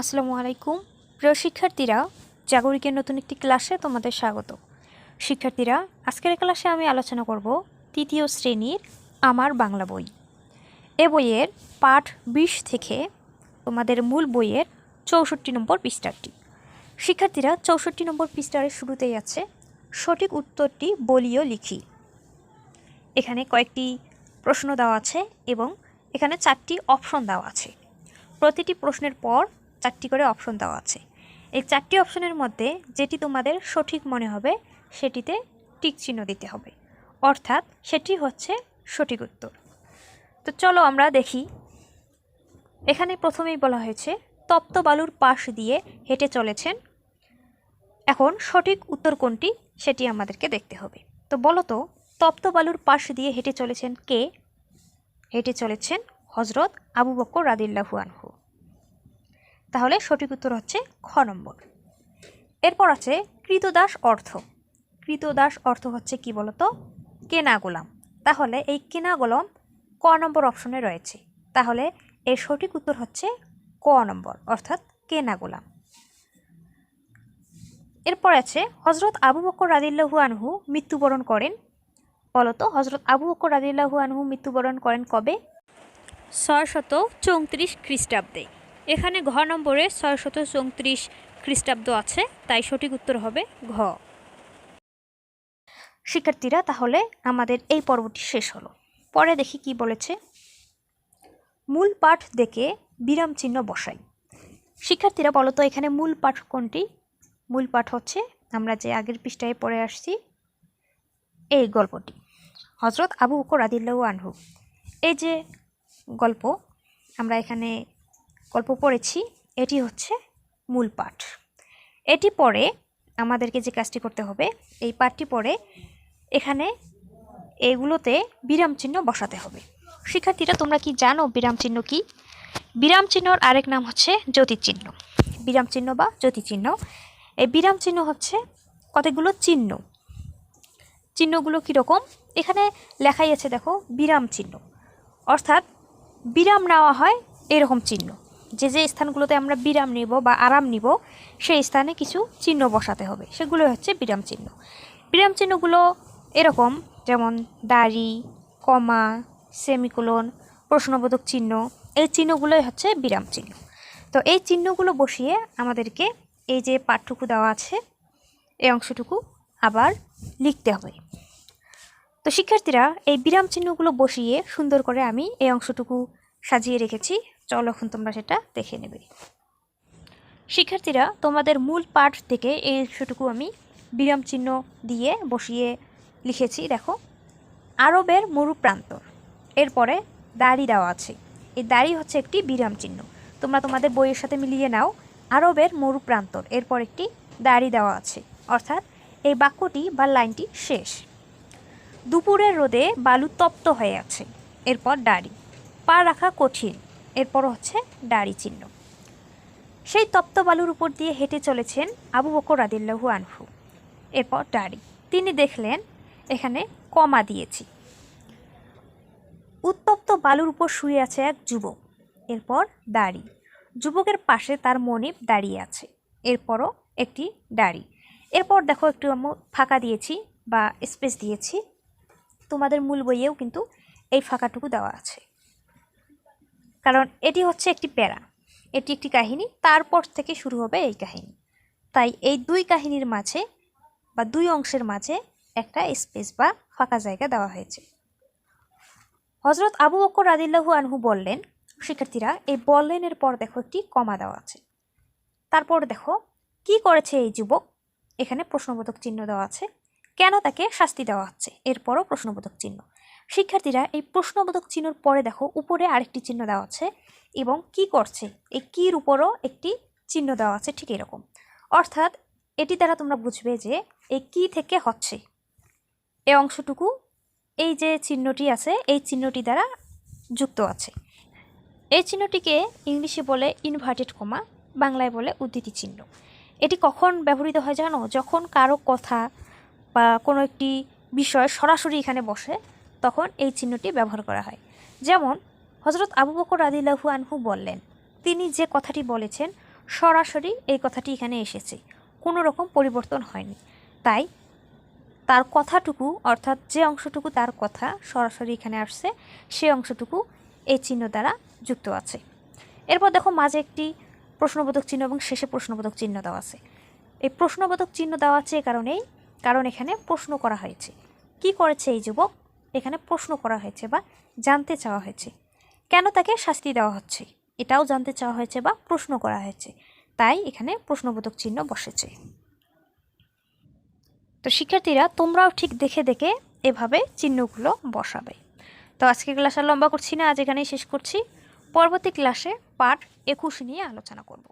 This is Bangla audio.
আসসালামু আলাইকুম। প্রিয় শিক্ষার্থীরা, জাগরিকের নতুন একটি ক্লাসে তোমাদের স্বাগত। শিক্ষার্থীরা, আজকের ক্লাসে আমি আলোচনা করব তৃতীয় শ্রেণির আমার বাংলা বই। এ বইয়ের পাঠ বিশ থেকে তোমাদের মূল বইয়ের চৌষট্টি নম্বর পৃষ্ঠাটি। শিক্ষার্থীরা, চৌষট্টি নম্বর পৃষ্ঠার শুরুতেই আছে সঠিক উত্তরটি বলিও লিখি। এখানে কয়েকটি প্রশ্ন দেওয়া আছে এবং এখানে চারটি অপশন দেওয়া আছে। প্রতিটি প্রশ্নের পর চারটি করে অপশন দেওয়া আছে। এই চারটি অপশনের মধ্যে যেটি তোমাদের সঠিক মনে হবে, সেটিতে টিক চিহ্ন দিতে হবে। অর্থাৎ সেটি হচ্ছে সঠিক উত্তর। তো চলো আমরা দেখি। এখানে প্রথমেই বলা হয়েছে, তপ্ত বালুর পাশ দিয়ে হেঁটে চলেছেন। এখন সঠিক উত্তর কোনটি, সেটি আমাদেরকে দেখতে হবে। তো বলো তো, তপ্ত বালুর পাশ দিয়ে হেঁটে চলেছেন কে? হেঁটে চলেছেন হজরত আবু বক্কর রাদিল্লাহু আনহু। তাহলে সঠিক উত্তর হচ্ছে খ নম্বর। এরপর আছে কৃতদাস অর্থ। কৃতদাস অর্থ হচ্ছে কি বলতো? কেনা গোলাম। তাহলে এই কেনা গোলাম ক নম্বর অপশনে রয়েছে। তাহলে এর সঠিক উত্তর হচ্ছে ক নম্বর, অর্থাৎ কেনা গোলাম। এরপর আছে হজরত আবু বকর রাদিল্লাহু আনহু মৃত্যুবরণ করেন। বলতো হজরত আবু বকর রাদিল্লাহু আনহু মৃত্যুবরণ করেন কবে? ছয় শত চৌত্রিশ খ্রিস্টাব্দে। এখানে ঘ নম্বরে ছয়শত চৌত্রিশ খ্রিস্টাব্দ আছে, তাই সঠিক উত্তর হবে ঘ। শিক্ষার্থীরা, তাহলে আমাদের এই পর্বটি শেষ হলো। পরে দেখি কি বলেছে। মূল পাঠ দেখে বিরাম চিহ্ন বসাই। শিক্ষার্থীরা, বলো তো, এখানে মূল পাঠ কোনটি? মূল পাঠ হচ্ছে, আমরা যে আগের পৃষ্ঠায় পড়ে আসছি, এই গল্পটি। হজরত আবু বকর আদিল্লাহু আনহু। এই যে গল্প, আমরা এখানে গল্প পড়েছি, এটি হচ্ছে মূল পাঠ। এটি পড়ে আমাদেরকে যে কাজটি করতে হবে, এই পাঠটি পড়ে এখানে এগুলোতে বিরাম চিহ্ন বসাতে হবে। শিক্ষার্থীরা, তোমরা কি জানো বিরাম চিহ্ন কি? বিরাম চিহ্নর আরেক নাম হচ্ছে জ্যোতি চিহ্ন বিরাম চিহ্ন বা জ্যোতি চিহ্ন এই বিরাম চিহ্ন হচ্ছে কতগুলো চিহ্ন? চিহ্নগুলো কীরকম এখানে লেখাই আছে, দেখো, বিরাম চিহ্ন। অর্থাৎ বিরাম নেওয়া হয় এরকম চিহ্ন। যে যে স্থানগুলোতে আমরা বিরাম নিব বা আরাম নিব, সেই স্থানে কিছু চিহ্ন বসাতে হবে। সেগুলো হচ্ছে বিরাম চিহ্ন। বিরাম চিহ্নগুলো এরকম, যেমন দাড়ি, কমা, সেমিকোলন, প্রশ্নবোধক চিহ্ন, এই চিহ্নগুলোই হচ্ছে বিরাম চিহ্ন। তো এই চিহ্নগুলো বসিয়ে আমাদেরকে এই যে পাঠটুকু দেওয়া আছে, এই অংশটুকু আবার লিখতে হবে। তো শিক্ষার্থীরা, এই বিরাম চিহ্নগুলো বসিয়ে সুন্দর করে আমি এই অংশটুকু সাজিয়ে রেখেছি। চলো এখন তোমরা সেটা দেখে নেবে। শিক্ষার্থীরা, তোমাদের মূল পাঠ থেকে এই অংশটুকু আমি বিরাম চিহ্ন দিয়ে বসিয়ে লিখেছি, দেখো। আরবের মরু প্রান্তর, এরপরে দাড়ি দেওয়া আছে। এই দাড়ি হচ্ছে একটি বিরাম চিহ্ন। তোমরা তোমাদের বইয়ের সাথে মিলিয়ে নাও। আরবের মরু প্রান্তর, এরপর একটি দাড়ি দেওয়া আছে। অর্থাৎ এই বাক্যটি বা লাইনটি শেষ। দুপুরের রোদে বালু তপ্ত হয়ে আছে। এরপর দাড়ি। পা রাখা কঠিন। এরপর হচ্ছে ডাড়ি চিহ্ন। সেই তপ্ত বালুর উপর দিয়ে হেঁটে চলেছেন আবু বকর আদিল্লাহু আনহু। এরপর ডাড়ি। তিনি দেখলেন এখানে কমা দিয়েছি। উত্তপ্ত বালুর উপর শুয়ে আছে এক যুবক। এরপর দাড়ি যুবকের পাশে তার মনিব দাঁড়িয়ে আছে। এরপরও একটি দাড়ি এরপর দেখো একটু আমি ফাঁকা দিয়েছি বা স্পেস দিয়েছি। তোমাদের মূল বইয়েও কিন্তু এই ফাঁকাটুকু দেওয়া আছে। কারণ এটি হচ্ছে একটি প্যারা। এটি একটি কাহিনী, তারপর থেকে শুরু হবে এই কাহিনী। তাই এই দুই কাহিনীর মাঝে বা দুই অংশের মাঝে একটা স্পেস বা ফাঁকা জায়গা দেওয়া হয়েছে। হজরত আবু বকর রাদিল্লাহু আনহু বললেন, শিক্ষার্থীরা, এই বললেনের পর দেখো একটি কমা দেওয়া আছে। তারপর দেখো, কি করেছে এই যুবক? এখানে প্রশ্নবোধক চিহ্ন দেওয়া আছে। কেন তাকে শাস্তি দেওয়া হচ্ছে? এরপরও প্রশ্নবোধক চিহ্ন। শিক্ষার্থীরা এই প্রশ্নবোধক চিহ্নর পরে দেখো, উপরে আরেকটি চিহ্ন দেওয়া আছে এবং কি করছে? এই কির উপরও একটি চিহ্ন দেওয়া আছে, ঠিক এরকম। অর্থাৎ এটি দ্বারা তোমরা বুঝবে যে এই কি থেকে হচ্ছে। এই অংশটুকু, এই যে চিহ্নটি আছে, এই চিহ্নটি দ্বারা যুক্ত আছে। এই চিহ্নটিকে ইংলিশে বলে ইনভার্টেড কমা বাংলায় বলে উদ্ধৃতি চিহ্ন। এটি কখন ব্যবহৃত হয় জানো? যখন কারও কথা বা কোনো একটি বিষয় সরাসরি এখানে বসে তখন এই চিহ্নটি ব্যবহার করা হয়। যেমন হজরত আবু বকর আদিল্লাহু আনহু বললেন, তিনি যে কথাটি বলেছেন, সরাসরি এই কথাটি এখানে এসেছে। কোনো রকম পরিবর্তন হয়নি। তাই তার কথাটুকু, অর্থাৎ যে অংশটুকু তার কথা সরাসরি এখানে আসছে সেই অংশটুকু এই চিহ্ন দ্বারা যুক্ত আছে। এরপর দেখো মাঝে একটি প্রশ্নবোধক চিহ্ন এবং শেষে প্রশ্নবোধক চিহ্ন দেওয়া আছে। এই প্রশ্নবোধক চিহ্ন দেওয়া আছে এ কারণেই, কারণ এখানে প্রশ্ন করা হয়েছে। কি করেছে এই যুবক? এখানে প্রশ্ন করা হয়েছে বা জানতে চাওয়া হয়েছে। কেন তাকে শাস্তি দেওয়া হচ্ছে? এটাও জানতে চাওয়া হয়েছে বা প্রশ্ন করা হয়েছে। তাই এখানে প্রশ্নবোধক চিহ্ন বসেছে। তো শিক্ষার্থীরা, তোমরাও ঠিক দেখে দেখে এভাবে চিহ্নগুলো বসাবে। তো আজকে ক্লাস আর লম্বা করছি না, আজ এখানেই শেষ করছি। পরবর্তী ক্লাসে পাঠ একুশ নিয়ে আলোচনা করব।